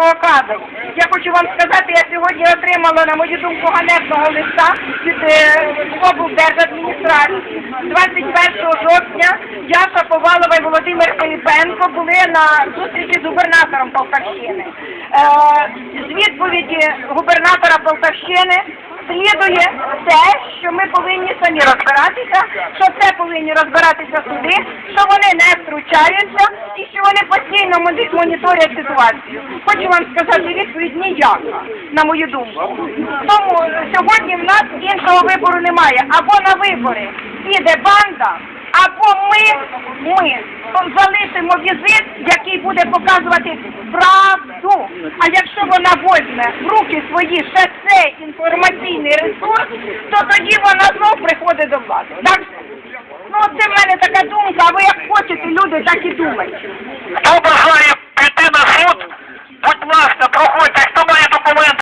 провокатор. Я хочу вам сказати, я сьогодні отримала, на мою думку, ганебного листа від е, облдержадміністрації. 21 жовтня я Шаповалова і Володимир Пилипенко були на зустрічі з губернатором Полтавщини. Е, з відповіді губернатора Полтавщини слідує те, що ми повинні самі розбиратися, що це повинні розбиратися суди, що вони втручаються і що вони постійно моніторять ситуацію. Хочу вам сказати, відповідь ніяка, на мою думку. Тому сьогодні в нас іншого вибору немає. Або на вибори піде банда, або ми, ми залишимо візит, який буде показувати правду. А якщо вона возьме в руки свої ще цей інформаційний ресурс, то тоді вона Так? Ну, це в мене така думка, а ви як хочете, люди, так і думайте. Хто бажає піти на суд, будь ласка, проходьте